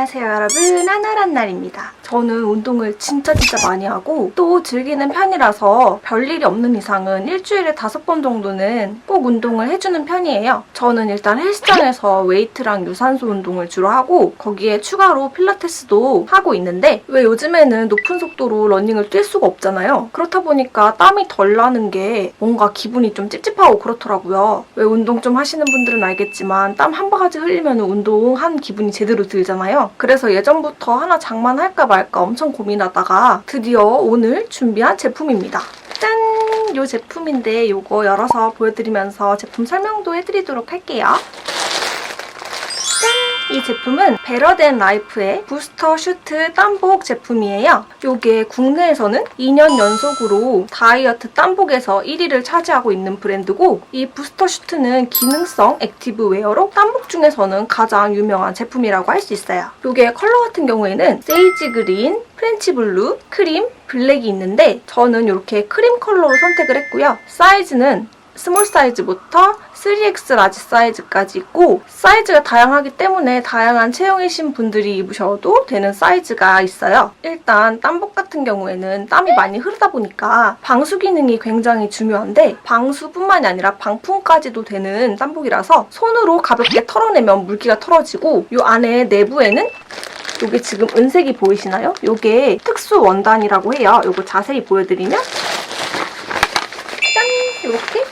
안녕하세요 여러분. 하나란 날입니다. 저는 운동을 진짜 진짜 많이 하고 또 즐기는 편이라서 별일이 없는 이상은 일주일에 다섯 번 정도는 꼭 운동을 해주는 편이에요. 저는 일단 헬스장에서 웨이트랑 유산소 운동을 주로 하고 거기에 추가로 필라테스도 하고 있는데 왜 요즘에는 높은 속도로 러닝을 뛸 수가 없잖아요. 그렇다 보니까 땀이 덜 나는 게 뭔가 기분이 좀 찝찝하고 그렇더라고요. 왜 운동 좀 하시는 분들은 알겠지만 땀 한 바가지 흘리면 운동한 기분이 제대로 들잖아요. 그래서 예전부터 하나 장만할까 말까 엄청 고민하다가 드디어 오늘 준비한 제품입니다. 짠! 이 제품인데 이거 열어서 보여드리면서 제품 설명도 해드리도록 할게요. 이 제품은 베러덴 라이프의 부스터 슈트 땀복 제품이에요. 이게 국내에서는 2년 연속으로 다이어트 땀복에서 1위를 차지하고 있는 브랜드고 이 부스터 슈트는 기능성 액티브 웨어로 땀복 중에서는 가장 유명한 제품이라고 할 수 있어요. 이게 컬러 같은 경우에는 세이지 그린, 프렌치 블루, 크림, 블랙이 있는데 저는 이렇게 크림 컬러로 선택을 했고요. 사이즈는 스몰 사이즈부터 3X 라지 사이즈까지 있고 사이즈가 다양하기 때문에 다양한 체형이신 분들이 입으셔도 되는 사이즈가 있어요. 일단 땀복 같은 경우에는 땀이 많이 흐르다 보니까 방수 기능이 굉장히 중요한데 방수뿐만이 아니라 방풍까지도 되는 땀복이라서 손으로 가볍게 털어내면 물기가 털어지고 이 안에 내부에는 이게 지금 은색이 보이시나요? 이게 특수 원단이라고 해요. 이거 자세히 보여드리면 짠! 이렇게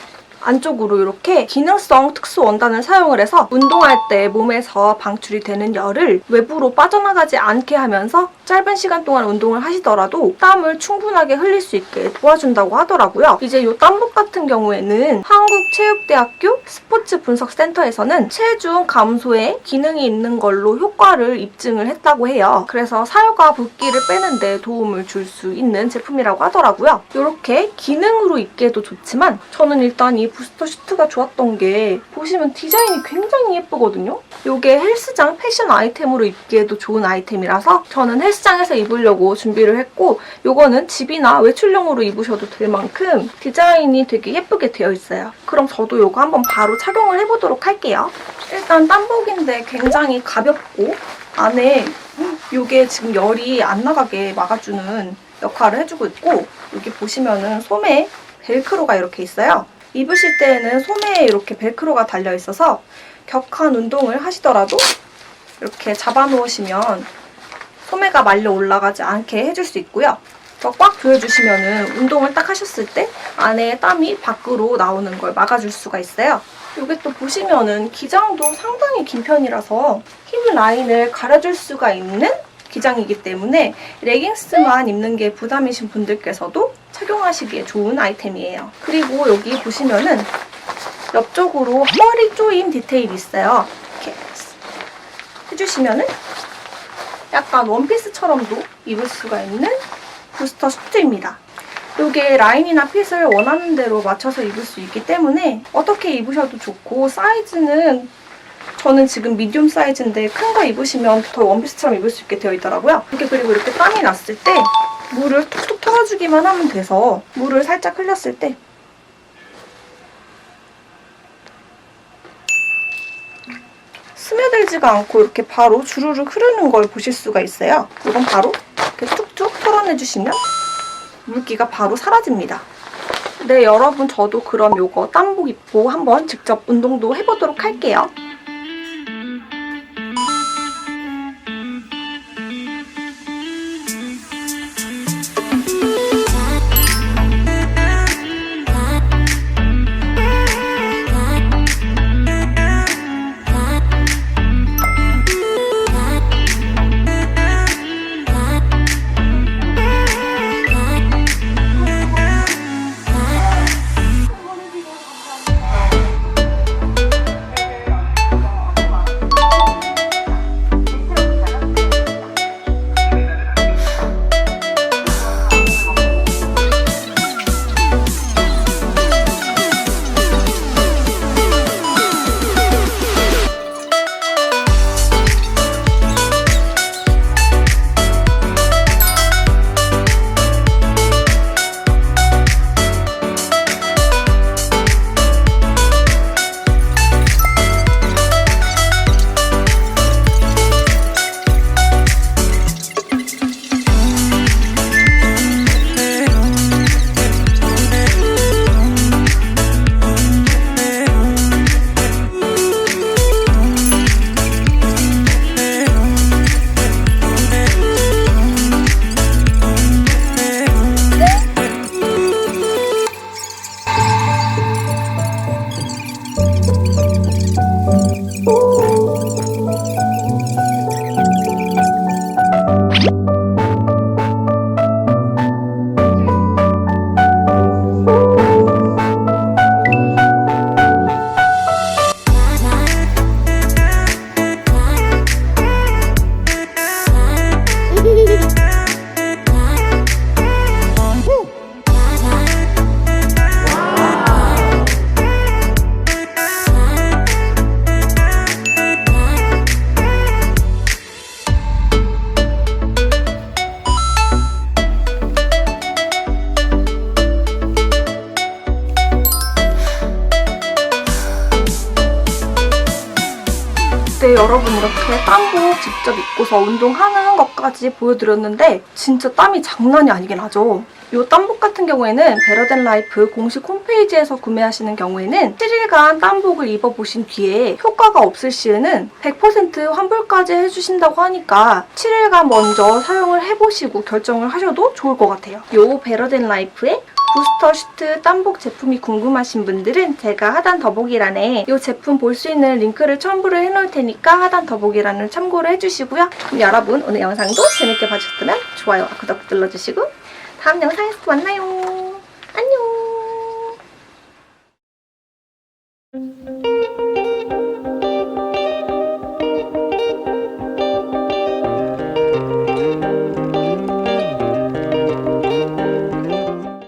안쪽으로 이렇게 기능성 특수 원단을 사용을 해서 운동할 때 몸에서 방출이 되는 열을 외부로 빠져나가지 않게 하면서 짧은 시간 동안 운동을 하시더라도 땀을 충분하게 흘릴 수 있게 도와준다고 하더라고요. 이제 이 땀복 같은 경우에는 한국체육대학교 스포츠 분석센터에서는 체중 감소에 기능이 있는 걸로 효과를 입증을 했다고 해요. 그래서 살과 붓기를 빼는데 도움을 줄 수 있는 제품이라고 하더라고요. 이렇게 기능으로 입기에도 좋지만 저는 일단 이 부스터 슈트가 좋았던 게 보시면 디자인이 굉장히 예쁘거든요. 이게 헬스장 패션 아이템으로 입기에도 좋은 아이템이라서 저는 헬스장에서 입으려고 준비를 했고 이거는 집이나 외출용으로 입으셔도 될 만큼 디자인이 되게 예쁘게 되어 있어요. 그럼 저도 이거 한번 바로 착용을 해보도록 할게요. 일단 땀복인데 굉장히 가볍고 안에 이게 지금 열이 안 나가게 막아주는 역할을 해주고 있고 여기 보시면은 소매 벨크로가 이렇게 있어요. 입으실 때에는 소매에 이렇게 벨크로가 달려 있어서 격한 운동을 하시더라도 이렇게 잡아 놓으시면 소매가 말려 올라가지 않게 해줄 수 있고요. 더꽉 조여주시면은 운동을 딱 하셨을 때 안에 땀이 밖으로 나오는 걸 막아줄 수가 있어요. 이게 또 보시면은 기장도 상당히 긴 편이라서 힙 라인을 가려줄 수가 있는 기장이기 때문에 레깅스만 입는 게 부담이신 분들께서도 착용하시기에 좋은 아이템이에요. 그리고 여기 보시면은 옆쪽으로 허리 조임 디테일이 있어요. 이렇게 해주시면은 약간 원피스처럼도 입을 수가 있는 부스터 슈트입니다. 이게 라인이나 핏을 원하는 대로 맞춰서 입을 수 있기 때문에 어떻게 입으셔도 좋고 사이즈는 저는 지금 미디움 사이즈인데 큰 거 입으시면 더 원피스처럼 입을 수 있게 되어 있더라고요. 이렇게 그리고 이렇게 땀이 났을 때 물을 툭툭 털어주기만 하면 돼서 물을 살짝 흘렸을 때 스며들지가 않고 이렇게 바로 주르르 흐르는 걸 보실 수가 있어요. 이건 바로 이렇게 툭툭 털어내주시면 물기가 바로 사라집니다. 네, 여러분 저도 그럼 요거 땀복 입고 한번 직접 운동도 해보도록 할게요. 여러분 이렇게 땀복 직접 입고서 운동하는 것까지 보여드렸는데 진짜 땀이 장난이 아니긴 하죠. 이 땀복 같은 경우에는 베러덴 라이프 공식 홈페이지에서 구매하시는 경우에는 7일간 땀복을 입어보신 뒤에 효과가 없을 시에는 100% 환불까지 해주신다고 하니까 7일간 먼저 사용을 해보시고 결정을 하셔도 좋을 것 같아요. 이 베러덴 라이프의 부스터 슈트 땀복 제품이 궁금하신 분들은 제가 하단 더보기란에 이 제품 볼 수 있는 링크를 첨부를 해놓을 테니까 하단 더보기란을 참고를 해주시고요. 그럼 여러분 오늘 영상도 재밌게 봐주셨다면 좋아요와 구독 눌러주시고 다음 영상에서 만나요.